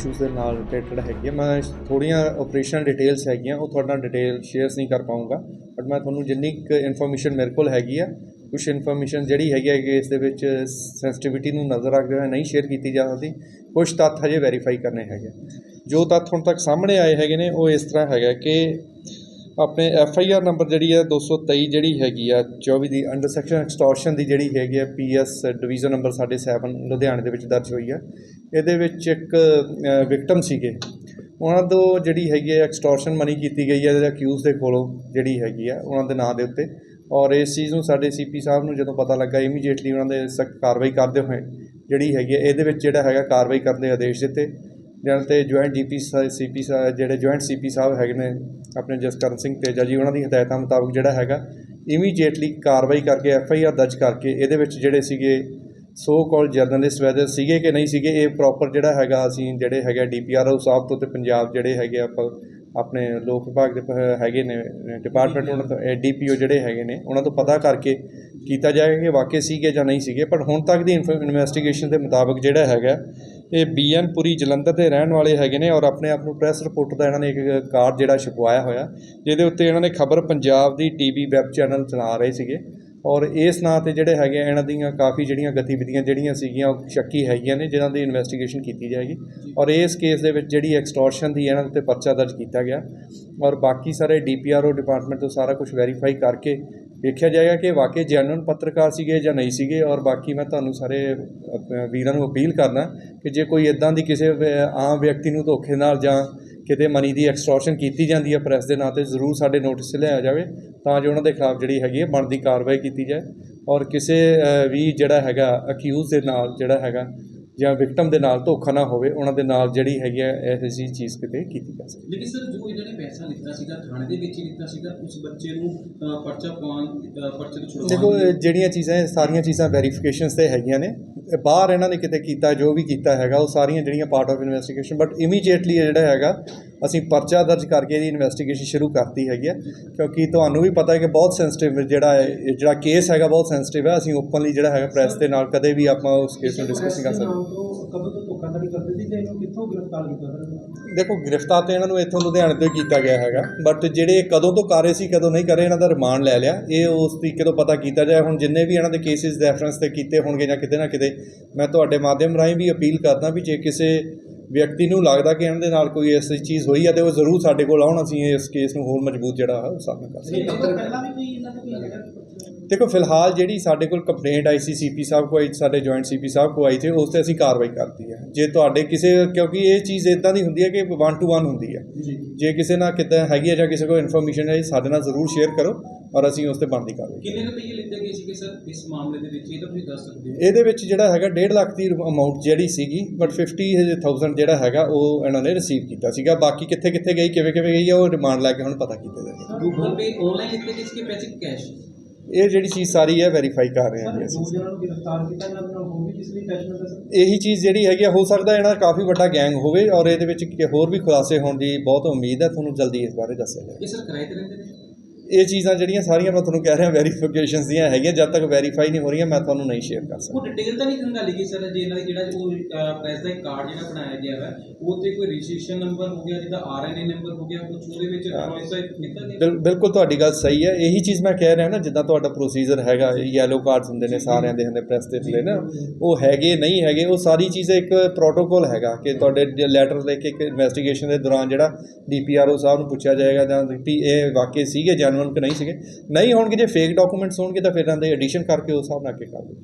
ਦੇ ਨਾਲ ਰਿਲੇਟਡ ਹੈਗੀ ਹੈ ਮੈਂ ਥੋੜੀਆਂ ਆਪਰੇਸ਼ਨਲ ਡਿਟੇਲਸ ਹੈਗੀਆਂ, ਉਹ ਤੁਹਾਡੇ ਨਾਲ ਡਿਟੇਲ ਸ਼ੇਅਰ ਨਹੀਂ ਕਰ ਪਾਉਂਗਾ ਬਟ ਮੈਂ ਤੁਹਾਨੂੰ ਜਿੰਨੀ ਕੁ ਇਨਫੋਰਮੇਸ਼ਨ ਮੇਰੇ ਕੋਲ ਹੈਗੀ ਆ ਕੁਝ ਇਨਫੋਰਮੇਸ਼ਨ ਜਿਹੜੀ ਹੈਗੀ ਹੈ ਕਿ ਇਸ ਦੇ ਵਿੱਚ ਸੈਂਸਿਟੀਵਿਟੀ ਨੂੰ ਨਜ਼ਰ ਰੱਖਦੇ ਹੋਏ ਨਹੀਂ ਸ਼ੇਅਰ ਕੀਤੀ ਜਾ ਸਕਦੀ ਕੁਝ ਤੱਥ ਹਜੇ ਵੈਰੀਫਾਈ ਕਰਨੇ ਹੈਗੇ ਜੋ ਤੱਥ ਹੁਣ ਤੱਕ ਸਾਹਮਣੇ ਆਏ ਹੈਗੇ ਨੇ, ਉਹ ਇਸ ਤਰ੍ਹਾਂ ਹੈਗਾ ਕਿ ਆਪਣੇ ਐਫ ਆਈ ਆਰ ਨੰਬਰ ਜਿਹੜੀ ਹੈ 223 ਜਿਹੜੀ ਹੈਗੀ ਆ 24 ਦੀ ਅੰਡਰ ਸੈਕਸ਼ਨ ਐਕਸਟੋਰਸ਼ਨ ਦੀ ਜਿਹੜੀ ਹੈਗੀ ਆ ਪੀ ਐਸ ਡਿਵੀਜ਼ਨ ਨੰਬਰ 7 ਲੁਧਿਆਣੇ ਦੇ ਵਿੱਚ ਦਰਜ ਹੋਈ ਆ। ਇਹਦੇ ਵਿੱਚ ਇੱਕ ਵਿਕਟਮ ਸੀਗੇ। ਉਹਨਾਂ ਤੋਂ ਜਿਹੜੀ ਹੈਗੀ ਹੈ ਐਕਸਟੋਰਸ਼ਨ ਮਨੀ ਕੀਤੀ ਗਈ ਹੈ, ਜਿਹੜਾ ਅਕਿਊਜ਼ ਦੇ ਕੋਲੋਂ ਜਿਹੜੀ ਹੈਗੀ ਆ ਉਹਨਾਂ ਦੇ ਨਾਂ ਦੇ ਉੱਤੇ। ਔਰ ਇਸ ਚੀਜ਼ ਨੂੰ ਸਾਡੇ ਸੀਪੀ ਸਾਹਿਬ ਨੂੰ ਜਦੋਂ ਪਤਾ ਲੱਗਾ ਇਮੀਡੀਏਟਲੀ ਉਹਨਾਂ ਦੇ ਸਖਤ ਕਾਰਵਾਈ ਕਰਦੇ ਹੋਏ ਜਿਹੜੀ ਹੈਗੀ ਹੈ, ਇਹਦੇ ਵਿੱਚ ਜਿਹੜਾ ਹੈਗਾ ਕਾਰਵਾਈ ਕਰਨ ਦੇ ਆਦੇਸ਼ ਦਿੱਤੇ। ਜਿਹਨਾਂ ਤੇ ਜੁਆਇੰਟ ਜੀਪੀ ਸੀਪੀ ਜਿਹੜੇ ਜੁਆਇੰਟ ਸੀਪੀ ਸਾਹਿਬ ਹੈਗੇ ਨੇ, ਆਪਣੇ ਜਸਕਰਨ ਸਿੰਘ ਤੇਜਾ ਜੀ, ਉਹਨਾਂ ਦੀ ਹਦਾਇਤਾਂ ਮੁਤਾਬਕ ਜਿਹੜਾ ਹੈਗਾ ਇਮੀਡੀਏਟਲੀ ਕਾਰਵਾਈ ਕਰਕੇ ਐਫ ਆਈ ਆਰ ਦਰਜ ਕਰਕੇ, ਇਹਦੇ ਵਿੱਚ ਜਿਹੜੇ ਸੀਗੇ ਸੋ ਕਾਲ ਜਰਨਲਿਸਟ ਵੈਦਰ ਸੀਗੇ ਕਿ ਨਹੀਂ ਸੀਗੇ, ਇਹ ਪ੍ਰੋਪਰ ਜਿਹੜਾ ਹੈਗਾ ਅਸੀਂ ਜਿਹੜੇ ਹੈਗੇ ਡੀਪੀਆਰਓ ਸਾਹਿਬ ਤੋਂ ਤੇ ਪੰਜਾਬ ਜਿਹੜੇ ਹੈਗੇ ਆਪਾਂ ਆਪਣੇ ਲੋਕ ਵਿਭਾਗ ਦੇ ਹੈਗੇ ਨੇ ਡਿਪਾਰਟਮੈਂਟ ਉਹਨਾਂ ਤੋਂ ਡੀਪੀਓ ਜਿਹੜੇ ਹੈਗੇ ਨੇ, ਉਹਨਾਂ ਤੋਂ ਪਤਾ ਕਰਕੇ ਕੀਤਾ ਜਾਏਗਾ ਕਿ ਵਾਕਈ ਸੀਗੇ ਜਾਂ ਨਹੀਂ ਸੀਗੇ, ਪਰ ਹੁਣ ਤੱਕ ਦੀ ਇਨਵੈਸਟੀਗੇਸ਼ਨ ਦੇ ਮੁਤਾਬਕ ਜਿਹੜਾ ਹੈਗਾ, ਇਹ ਬੀਐਨ ਪੁਰੀ ਜਲੰਧਰ ਦੇ ਰਹਿਣ ਵਾਲੇ ਹੈਗੇ ਨੇ ਔਰ ਆਪਣੇ ਆਪ ਨੂੰ ਪ੍ਰੈਸ ਰਿਪੋਰਟ ਦਾ ਇਹਨਾਂ ਨੇ ਇੱਕ ਕਾਰਡ ਜਿਹੜਾ ਛਪਵਾਇਆ ਹੋਇਆ, ਜਿਹਦੇ ਉੱਤੇ ਇਹਨਾਂ ਨੇ ਖਬਰ ਪੰਜਾਬ ਦੀ ਟੀਵੀ ਵੈਬ ਚੈਨਲ ਚਲਾ ਰਹੇ ਸੀਗੇ। ਔਰ ਇਸ ਨਾਂ ਤੇ ਜਿਹੜੇ ਹੈਗੇ ਇਹਨਾਂ ਦੀਆਂ ਕਾਫੀ ਜਿਹੜੀਆਂ ਗਤੀਵਿਧੀਆਂ ਜਿਹੜੀਆਂ ਸੀਗੀਆਂ ਉਹ ਸ਼ੱਕੀ ਹੈਗੀਆਂ ਨੇ ਜਿਨ੍ਹਾਂ ਦੀ ਇਨਵੈਸਟੀਗੇਸ਼ਨ ਕੀਤੀ ਜਾਏਗੀ। ਔਰ ਇਸ ਕੇਸ ਦੇ ਵਿੱਚ ਜਿਹੜੀ ਐਕਸਟੋਰਸ਼ਨ ਦੀ ਇਹਨਾਂ ਤੇ ਪਰਚਾ ਦਰਜ ਕੀਤਾ ਗਿਆ ਔਰ ਬਾਕੀ ਸਾਰੇ ਡੀਪੀਆਰਓ ਡਿਪਾਰਟਮੈਂਟ ਤੋਂ ਸਾਰਾ ਕੁਝ ਵੈਰੀਫਾਈ ਕਰਕੇ ਵੇਖਿਆ ਜਾਏਗਾ ਕਿ ਵਾਕਈ ਜੈਨੂਇਨ ਪੱਤਰਕਾਰ ਸੀਗੇ ਜਾਂ ਨਹੀਂ ਸੀਗੇ ਔਰ ਬਾਕੀ ਮੈਂ ਤੁਹਾਨੂੰ ਸਾਰੇ ਵੀਰਾਂ ਨੂੰ ਅਪੀਲ ਕਰਨਾ ਕਿ ਜੇ ਕੋਈ ਇਦਾਂ ਦੀ ਕਿਸੇ ਆਮ ਵਿਅਕਤੀ ਨੂੰ ਧੋਖੇ ਨਾਲ ਜਾਂ ਕਿਤੇ ਮਨੀ ਦੀ ਐਕਸਟੋਰਸ਼ਨ ਕੀਤੀ ਜਾਂਦੀ ਹੈ ਪ੍ਰੈਸ ਦੇ ਨਾਂ ਤੇ ਜ਼ਰੂਰ ਸਾਡੇ ਨੋਟਿਸ ਲਿਆਇਆ ਜਾਵੇ ਤਾਂ ਜੋ ਉਹਨਾਂ ਦੇ ਖਿਲਾਫ ਜਿਹੜੀ ਹੈਗੀ ਹੈ ਬਣਦੀ ਕਾਰਵਾਈ ਕੀਤੀ ਜਾਏ। ਔਰ ਕਿਸੇ ਵੀ ਜਿਹੜਾ ਹੈਗਾ ਅਕਿਊਜ਼ ਦੇ ਨਾਲ ਜਿਹੜਾ ਹੈਗਾ ਜਾਂ ਵਿਕਟਮ ਦੇ ਨਾਲ ਧੋਖਾ ਨਾ ਹੋਵੇ ਉਹਨਾਂ ਦੇ ਨਾਲ ਜਿਹੜੀ ਹੈਗੀ ਹੈ ਇਹੋ ਜਿਹੀ ਚੀਜ਼ ਕਿਤੇ ਕੀਤੀ ਜਾ ਸਕੇ। ਲੇਕਿਨ ਸਰ ਜੋ ਇਹਨਾਂ ਨੇ ਪੈਸਾ ਲਿੱਤਾ ਸੀਗਾ ਥਾਣੇ ਦੇ ਵਿੱਚ ਹੀ ਲਿੱਤਾ ਸੀਗਾ ਉਸ ਬੱਚੇ ਨੂੰ ਪਰਚਾ ਪਾਉਣ ਪਰਚੇ ਤੋਂ ਛੁਡਵਾਉਣ ਦੇਖੋ ਜਿਹੜੀਆਂ ਚੀਜ਼ਾਂ ਸਾਰੀਆਂ ਚੀਜ਼ਾਂ ਵੈਰੀਫਿਕੇਸ਼ਨਸ ਤੇ ਹੈਗੀਆਂ ਨੇ। ਬਾਹਰ ਇਹਨਾਂ ਨੇ ਕਿਤੇ ਕੀਤਾ, ਜੋ ਵੀ ਕੀਤਾ ਹੈਗਾ, ਉਹ ਸਾਰੀਆਂ ਜਿਹੜੀਆਂ part of investigation but immediately ਜਿਹੜਾ ਹੈਗਾ ਅਸੀਂ ਪਰਚਾ ਦਰਜ ਕਰਕੇ ਇਹਦੀ ਇਨਵੈਸਟੀਗੇਸ਼ਨ ਸ਼ੁਰੂ ਕਰਤੀ ਹੈਗੀ ਹੈ ਕਿਉਂਕਿ ਤੁਹਾਨੂੰ ਵੀ ਪਤਾ ਹੈ ਕਿ ਬਹੁਤ ਸੈਂਸਿਟਿਵ ਜਿਹੜਾ ਹੈ ਜਿਹੜਾ ਕੇਸ ਹੈਗਾ ਬਹੁਤ ਸੈਂਸਿਟਿਵ ਹੈ ਅਸੀਂ ਓਪਨਲੀ ਜਿਹੜਾ ਹੈਗਾ ਪ੍ਰੈਸ ਦੇ ਨਾਲ ਕਦੇ ਵੀ ਆਪਾਂ ਉਸ ਕੇਸ ਨੂੰ ਡਿਸਕਸ ਨਹੀਂ ਕਰ ਸਕਦੇ। ਦੇਖੋ ਗ੍ਰਿਫਤਾਰ ਤੇ ਇਹਨਾਂ ਨੂੰ ਇੱਥੋਂ ਲੁਧਿਆਣੇ ਤੋਂ ਕੀਤਾ ਗਿਆ ਹੈਗਾ ਬਟ ਜਿਹੜੇ ਕਦੋਂ ਤੋਂ ਕਰ ਰਹੇ ਸੀ ਕਦੋਂ ਨਹੀਂ ਕਰ ਰਹੇ ਇਹਨਾਂ ਦਾ ਰਿਮਾਂਡ ਲੈ ਲਿਆ। ਇਹ ਉਸ ਤਰੀਕੇ ਤੋਂ ਪਤਾ ਕੀਤਾ ਜਾਏ ਹੁਣ ਜਿੰਨੇ ਵੀ ਇਹਨਾਂ ਦੇ ਕੇਸਿਸ ਰੈਫਰੈਂਸ ਤੇ ਕੀਤੇ ਹੋਣਗੇ ਜਾਂ ਕਿਤੇ ਨਾ ਕਿਤੇ ਮੈਂ ਤੁਹਾਡੇ ਮਾਧਿਅਮ ਰਾਹੀਂ ਵੀ ਅਪੀਲ ਕਰਦਾ ਵੀ ਜੇ ਕਿਸੇ ਵਿਅਕਤੀ ਨੂੰ ਲੱਗਦਾ ਕਿ ਇਹਨਾਂ ਦੇ ਨਾਲ ਕੋਈ ਐਸੀ ਚੀਜ਼ ਹੋਈ ਹੈ ਤੇ ਉਹ ਜ਼ਰੂਰ ਸਾਡੇ ਕੋਲ ਆਉਣ ਅਸੀਂ ਇਸ ਕੇਸ ਨੂੰ ਹੋਰ ਮਜ਼ਬੂਤ ਜਿਹੜਾ ਹੈ ਉਹ ਸਾਹਮਣੇ ਕਰ ਸਕਦੇ ਦੇਖੋ ਫਿਲਹਾਲ ਜਿਹੜੀ ਸਾਡੇ ਕੋਲ ਕੰਪਲੇਂਟ ਆਈ ਸੀ ਸੀਪੀ ਸਾਹਿਬ ਕੋਲ ਆਈ ਸਾਡੇ ਜੁਆਇੰਟ ਸੀਪੀ ਸਾਹਿਬ ਕੋਲ ਆਈ ਸੀ ਉਸ ਤੇ ਅਸੀਂ ਕਾਰਵਾਈ ਕਰਤੀ ਹੈ। ਜੇ ਤੁਹਾਡੇ ਕਿਸੇ ਕਿਉਂਕਿ ਇਹ ਚੀਜ਼ ਇਦਾਂ ਦੀ ਹੁੰਦੀ ਹੈ ਕਿ 1 ਟੂ 1 ਹੁੰਦੀ ਹੈ। ਜੀ। ਜੇ ਕਿਸੇ ਨਾਲ ਕਿੱਦਾਂ ਹੈਗੀ ਹੈ ਜਾਂ ਕਿਸੇ ਕੋਲ ਇਨਫੋਰਮੇਸ਼ਨ ਹੈ ਸਾਡੇ ਨਾਲ ਜ਼ਰੂਰ ਸ਼ੇਅਰ ਕਰੋ। ਔਰ ਅਸੀਂ ਉਸ ਤੇ ਬਣਦੀ ਕਾਰਵਾਈ ਕਿੰਨੇ ਰੁਪਏ ਲਿੱਤੇ ਗਏ ਸੀਗੇ ਸਰ ਇਸ ਮਾਮਲੇ ਦੇ ਵਿੱਚ? ਇਹ ਤਾਂ ਤੁਸੀਂ ਦੱਸ ਸਕਦੇ ਹੋ। ਇਹਦੇ ਵਿੱਚ ਜਿਹੜਾ ਹੈਗਾ 1.5 ਲੱਖ ਦੀ ਅਮਾਉਂਟ ਜਿਹੜੀ ਸੀਗੀ ਬਟ 50000 ਜਿਹੜਾ ਹੈਗਾ ਉਹ ਇਹਨਾਂ ਨੇ ਰਿਸੀਵ ਕੀਤਾ ਸੀਗਾ। ਬਾਕੀ ਕਿੱਥੇ ਕਿੱਥੇ ਗਈ ਕਿਵੇਂ ਕਿਵੇਂ ਗਈ ਹੈ ਉਹ ਰਿਮਾਂਡ ਲੈ ਕੇ ਹੁਣ ਪਤਾ ਕੀਤਾ ਜਾਏਗਾ ਗੂਗਲ ਪੇ ਆਨਲਾਈਨ ਲਿੱਤੇ ਗਏ ਸੀਗੇ ਪੈਸੇ ਕੈਸ਼ ਇਹ ਜਿਹੜੀ ਚੀਜ਼ ਸਾਰੀ ਹੈ ਵੈਰੀਫਾਈ ਕਰ ਰਹੇ ਹਾਂ ਜੀ ਅਸੀਂ। ਦੋ ਜਣਾਂ ਨੂੰ ਗ੍ਰਿਫਤਾਰ ਕੀਤਾ ਇਹਨਾਂ ਦੇ ਨਾਲ ਹੋਰ ਵੀ ਕਿਸੇ ਦੀ ਪੈਸ਼ਨ ਦਾ ਸਰ ਇਹੀ ਚੀਜ਼ ਜਿਹੜੀ ਹੈਗੀ ਆ ਹੋ ਸਕਦਾ ਇਹਨਾਂ ਦਾ ਕਾਫੀ ਵੱਡਾ ਗੈਂਗ ਹੋਵੇ ਔਰ ਇਹਦੇ ਵਿੱਚ ਕਿ ਹੋਰ ਵੀ ਖੁਲਾਸੇ ਹੋਣ ਦੀ ਬਹੁਤ ਉਮੀਦ ਹੈ। ਤੁਹਾਨੂੰ ਜਲਦੀ ਇਸ ਬਾਰੇ ਦੱਸਿਆ ਜਾਏਗਾ ਇਹ ਸਰ ਕਿਰਾਏ ਤੇ ਰਹਿੰਦੇ ਨੇ? ਇਹ ਚੀਜ਼ਾਂ ਜਿਹੜੀਆਂ ਸਾਰੀਆਂ ਮੈਂ ਤੁਹਾਨੂੰ ਕਹਿ ਰਿਹਾ ਵੈਰੀਫਿਕੇਸ਼ਨਸ ਦੀਆਂ ਹੈਗੀਆਂ ਜਦ ਤੱਕ ਵੈਰੀਫਾਈ ਨਹੀਂ ਹੋ ਰਹੀਆਂ ਮੈਂ ਤੁਹਾਨੂੰ ਨਹੀਂ ਸ਼ੇਅਰ ਕਰ ਸਕਦਾ। ਉਹ ਡਿਟੇਲ ਤਾਂ ਨਹੀਂ ਖੰਗਾਲੀ ਗਈ ਸਰ ਜੇ ਇਹਨਾਂ ਦਾ ਜਿਹੜਾ ਉਹ ਪ੍ਰੈਸ ਦਾ ਕਾਰਡ ਜਿਹੜਾ ਬਣਾਇਆ ਗਿਆ ਹੈ ਉਹ ਤੇ ਕੋਈ ਰਜਿਸਟ੍ਰੇਸ਼ਨ ਨੰਬਰ ਹੋ ਗਿਆ ਜਿਹਦਾ ਆਰਐਨਏ ਨੰਬਰ ਹੋ ਗਿਆ ਕੁਝ ਉਹਦੇ ਵਿੱਚ ਨਿਕਲ ਗਿਆ ਬਿਲ- ਬਿਲਕੁਲ ਤੁਹਾਡੀ ਗੱਲ ਸਹੀ ਹੈ। ਇਹੀ ਚੀਜ਼ ਮੈਂ ਕਹਿ ਰਿਹਾ ਨਾ ਜਿੱਦਾਂ ਤੁਹਾਡਾ ਪ੍ਰੋਸੀਜਰ ਹੈਗਾ ਯੈਲੋ ਕਾਰਡਸ ਹੁੰਦੇ ਨੇ ਸਾਰਿਆਂ ਦੇ ਹੁੰਦੇ ਪ੍ਰੈਸ ਦੇ ਥੱਲੇ ਨਾ ਉਹ ਹੈਗੇ ਨਹੀਂ ਹੈਗੇ ਉਹ ਸਾਰੀ ਚੀਜ਼ਾਂ ਇੱਕ ਪ੍ਰੋਟੋਕੋਲ ਹੈਗਾ ਕਿ ਤੁਹਾਡੇ ਲੈਟਰ ਲੈ ਕੇ ਇੱਕ ਇਨਵੈਸਟੀਗੇਸ਼ਨ ਦੇ ਦੌਰਾਨ ਜਿਹੜਾ ਡੀਪੀਆਰਓ ਸਾਹਿਬ ਨੂੰ ਪੁੱਛਿਆ ਜਾਏਗਾ ਜਾਂ ਵੀ ਇਹ ਵਾਕਈ ਸੀਗੇ ਜੈਨੂਇਨ ਕਿ ਨਹੀਂ ਸੀਗੇ। ਨਹੀਂ ਹੋਣਗੇ, ਜੇ ਫੇਕ ਡਾਕੂਮੈਂਟਸ ਹੋਣਗੇ ਤਾਂ ਫਿਰ ਇਹਨਾਂ ਦੇ ਐਡੀਸ਼ਨ ਕਰਕੇ ਉਸ ਹਿਸਾਬ ਨਾਲ ਅੱਗੇ ਕਰ